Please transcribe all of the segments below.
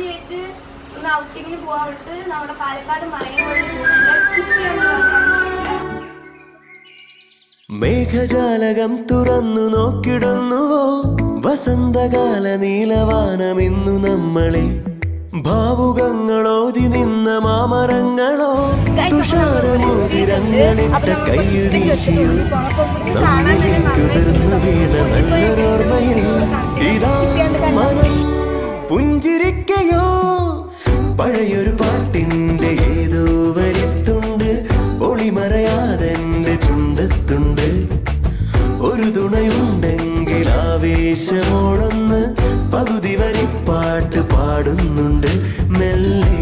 ട്രക്കിങ്ങിന് പോകാറുണ്ട്. നമ്മുടെ പാലക്കാട് മലയോട് മേഘജാലകം തുറന്നു നോക്കിടുന്നുവോ? വസന്തകാല നീലവാനമിന്നു നമ്മളെ. ഭാവുകങ്ങളോതി നിന്ന മാമരങ്ങളോ? തുഷാരമോതിരങ്ങളിട്ട കയ്യുവീശിയോ നമ്മിലേക്ക് ഉതിർന്നു വീണ നല്ലൊരോർമ്മയിൽ പുഞ്ചിരിക്കയോ പഴയൊരു പാട്ടിന്റെ ഏതോ വരിത്തുണ്ട്. ഒളിമറയാതെ ചുണ്ടത്തുണ്ട്. ഒരു തുണയുണ്ടെങ്കിൽ ആവേശമോടൊന്ന് പകുതി വരെ പാട്ട് പാടുന്നുണ്ട്. മെല്ലെ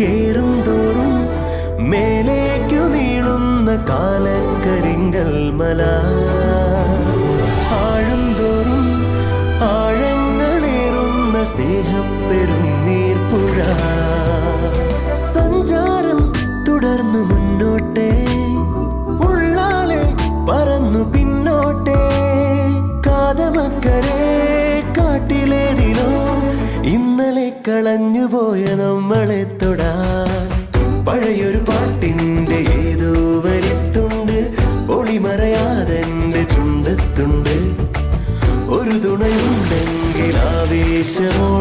കേറും തോറും മേലേക്കു നീളുന്ന കാലക്കരിങ്കൽ മല. ആഴുംതോറും ആഴങ്ങളേറുന്ന സ്നേഹപ്പെരും നീർപ്പുഴ. സഞ്ചാരം തുടർന്നു മുന്നോട്ടേ. ഉള്ളാലെ പറന്നു പിന്നോട്ടേ. കാതമക്കരെ കാട്ടിലേതിലോ ഇന്നലെ കളഞ്ഞുപോയ നമ്മളെ തൊടാൻ. പഴയൊരു പാട്ടിന്റെ ഏതോ വരിത്തുണ്ട് ഒളിമറയാതെന്റെ ചുണ്ടത്തുണ്ട്. ഒരു തുണയുണ്ടെങ്കിൽ ആവേശമോടൊന്ന്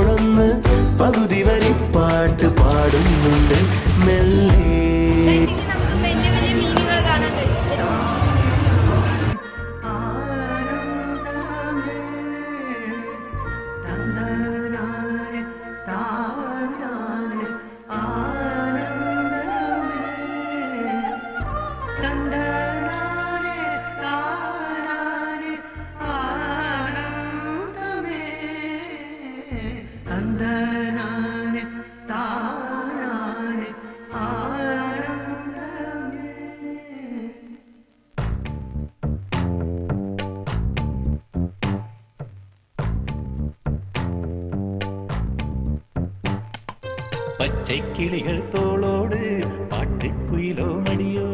பச்சை கிளிகள் தோளோடு பாட்டுக்குயிலோ மடியோ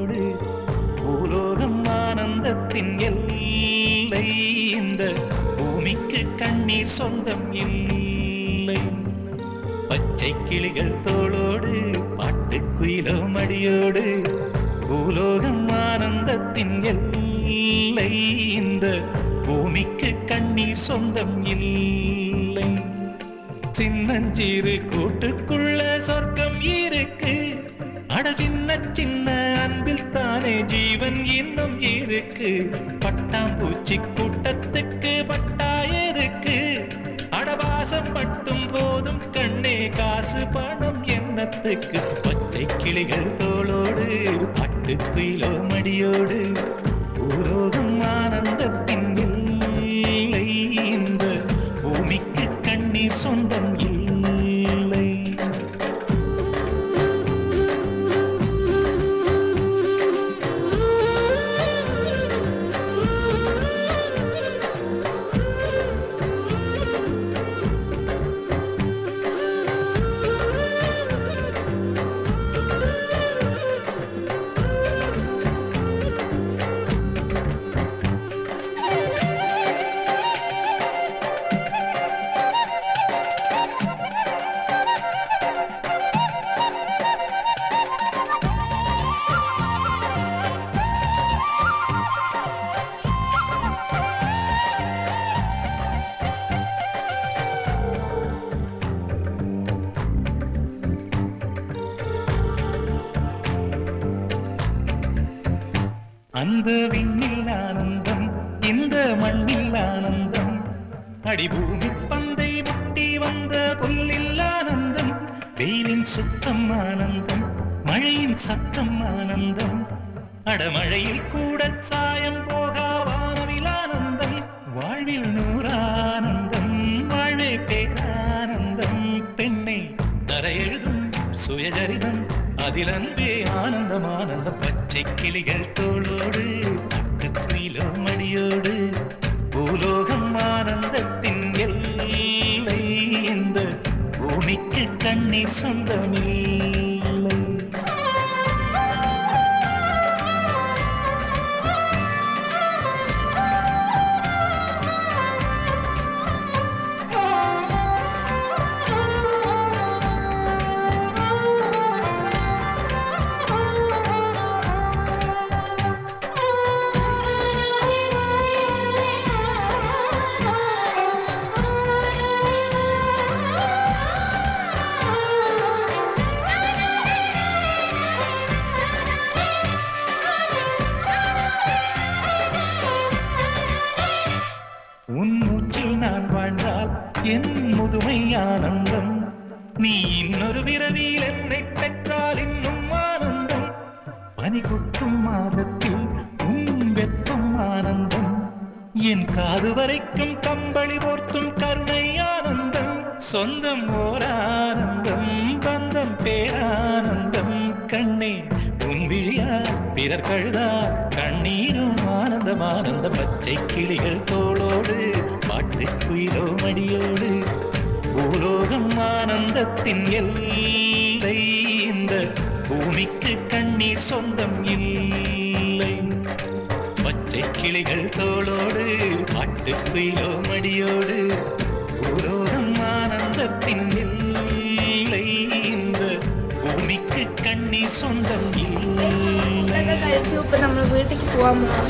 உலகத்தின் எல்லை இந்த பூமிக்கு கண்ணீர் சொந்தம் இல்லை. பச்சை கிளிகள் தோளோடு பாட்டுக்குயிலோ மடியோடு பூலோகம் ஆனந்தத்தின் எல்லை இந்த பூமிக்கு கண்ணீர் சொந்தம் இல்லை. சின்னஞ்சிறு கூட்டுக்குள்ள சொர்க்கம் இருக்கு. அட சின்ன சின்ன அன்பில் தானே ஜீவன் இன்னும் இருக்கு. பட்டாம்பூச்சி கூட்டத்துக்கு பட்டா எதுக்கு? அடவாசம் மட்டும் போதும் கண்ணே காசு பணம் எண்ணத்துக்கு பச்சை கிளிகள் தோளோடு பட்டு குயிலோ மடியோடு. பூலோகம் ஆனந்தத்தின் அந்த விண்ணில் ஆனந்தம் இந்த மண்ணில் ஆனந்தம். அடிபூமி பந்தை முட்டி வந்த புல்லில் ஆனந்தம் வெயிலின் சுத்தம் ஆனந்தம் மழையின் சத்தம் ஆனந்தம். அடமழையில் கூட சாயம் போகா வானவில் ஆனந்தம் வாழ்வில் நூறானந்தம் வாழ்வே பேரானந்தம். பெண்ணை தரையெழுதும் சுயஜரிதம் அதில் அன்பே ஆனந்தம் ஆனந்தம் பச்சை கிளிகள் தோளோடு பட்டுக்குயிலோ மடியோடு பூலோகம் ஆனந்தத்தின் எல்லை இந்த பூமிக்கு கண்ணீர் சொந்தமில்லை. பனி கொட்டும் மாதத்தில் உன் வெப்பம் ஆனந்தம். என் காது வரைக்கும் கம்பளி போர்த்தும் கருணை ஆனந்தம் சொந்தம் ஓர் ஆனந்தம் பந்தம் பேரானந்தம். கண்ணே உன் விழியா பிறர் கழுதா கண்ணீரும் ஆனந்தம். ஆனந்த பச்சை கிளிகள் தோளோடு பாட்டுக்குயிரோ மடியோடு. பூலோகம் ஆனந்தத்தின் எல்லை இந்த ഭൂമിക്ക് കണ്ണീർ സ്വന്തം ഇല്ലേ? പച്ചൈ കിളികൾ തോളോട് പാട്ടുക്കുയിലോ മടിയോട് ഭൂലോകം ആനന്ദത്തിൻ ഇല്ലേ? ഭൂമിക്ക് കണ്ണീർ സ്വന്തം ഇല്ലേ? കഴിച്ചു ഇപ്പൊ നമ്മൾ വീട്ടിലേക്ക് പോവാൻ പോവാം.